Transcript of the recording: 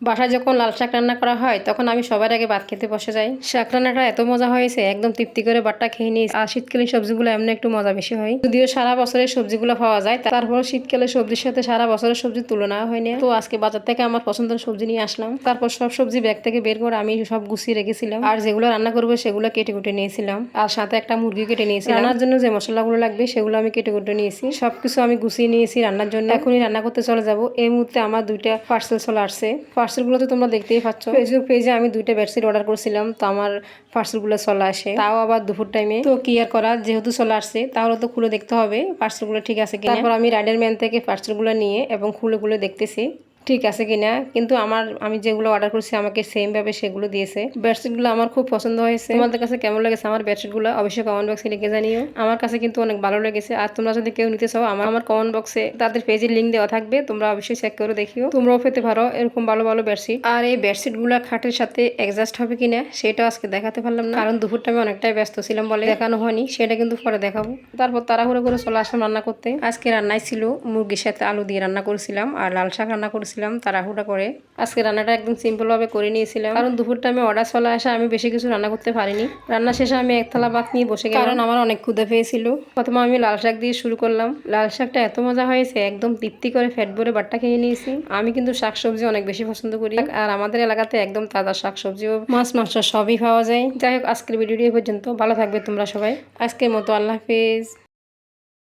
বাসায় যখন লাল শাক রান্না করা হয়, তখন আমি সবার আগে ভাত খেতে বসে যাই। শাক রান্নাটা এত মজা হয়েছে, একদম তৃপ্তি করে বাটটা খেয়ে নিই আর শীতকালীন সবজিগুলো এমনি একটু মজা বেশি হয়। যদিও সারা বছরের সবজিগুলো পাওয়া যায় তারপর শীতকালে সবজির সাথে সারা বছরের সবজির তুলনা হয় না তো আজকে বাজার থেকে আমার পছন্দের সবজি নিয়ে আসলাম। তারপর সব সবজি ব্যাগ থেকে বের করে আমি সব গুছিয়ে রেখেছিলাম। আর যেগুলো রান্না করব, সেগুলো কেটে কুটে নিয়েছিলাম। আর সাথে একটা মুরগি কেটে নিয়েছি রান্নার জন্য যে মশলাগুলো লাগবে, সেগুলো আমি কেটে কুটে নিয়েছি। সবকিছু আমি গুছিয়ে নিয়েছি রান্নার জন্য। এখনই রান্না করতে চলে যাব। এই মুহূর্তে আমার দুইটা পার্সেল চলে আসছে পার্সেলগুলো তো তোমরা দেখতেই পাচ্ছ। ফেসবুক পেজে আমি দুইটা বেডশিট অর্ডার করেছিলাম, তো আমার পার্সেলগুলো চলে আসে। তাও আবার দুপুর টাইমে তো কি আর করা, যেহেতু চলে আসছে, তাহলে তো খুলে দেখতে হবে পার্সেলগুলো ঠিক আছে তারপর আমি রাইডার ম্যান থেকে পার্সেলগুলো নিয়ে এবং খুলে খুলে দেখতেছি। ঠিক আছে কিনা, কিন্তু আমার, আমি যেগুলো অর্ডার করছি আমাকে সেম ভাবে সেগুলো দিয়েছে। বেডশিটগুলো আমার খুব পছন্দ হয়েছে। তোমাদের কাছে কেমন লেগেছে আমার বেডশিটগুলো অবশ্যই কমেন্ট বক্সে লিখে জানিও। আমার কাছে কিন্তু অনেক ভালো লেগেছে। আর তোমরা যদি কেউ নিতে চাও, আমার আমার কমেন্ট বক্সে তাদের পেজের লিঙ্ক দেওয়া থাকবে। তোমরা অবশ্যই চেক করে দেখিও। তোমরাও পেতে পারো এরকম ভালো ভালো বেডশিট আর এই বেডশিটগুলো খাটের সাথে অ্যাডজাস্ট হবে কিনা, সেটা আজকে দেখাতে পারলাম না। কারণ দুপুরটা আমি অনেকটাই ব্যস্ত ছিলাম বলে দেখানো হয়নি। সেটা কিন্তু পরে দেখাবো। তারপর তাড়াহুড়ো করে চলে আসলাম রান্না করতে। আজকে রান্নায় ছিল মুরগির সাথে আলু দিয়ে রান্না করেছিলাম। আর লাল শাক রান্না করেছিলাম তাড়াহুড়া করে। আজকে রান্নাটা একদম সিম্পলভাবে করে নিয়েছিলাম। কারণ দুপুরটা আমি অর্ডার চলে আসা আমি বেশি কিছু রান্না করতে পারিনি। রান্না শেষে আমি এক থালা ভাত নিয়ে বসে গেলাম। কারণ আমার অনেক ক্ষুদে পেয়েছিল। প্রথমে আমি লাল শাক দিয়ে শুরু করলাম। লাল শাকটা এত মজা হয়েছে একদম তৃপ্তি করে ফ্যাট ভরে বাট্টা খেয়ে নিয়েছি। আমি কিন্তু শাকসবজি অনেক বেশি পছন্দ করি। আর আমাদের এলাকাতে একদম তাজা শাকসবজিও মাছ মাংস সবই পাওয়া যায়। যাই হোক আজকের ভিডিওটি পর্যন্ত। ভালো থাকবে তোমরা সবাই। আজকের মতো আল্লাহ হাফিজ।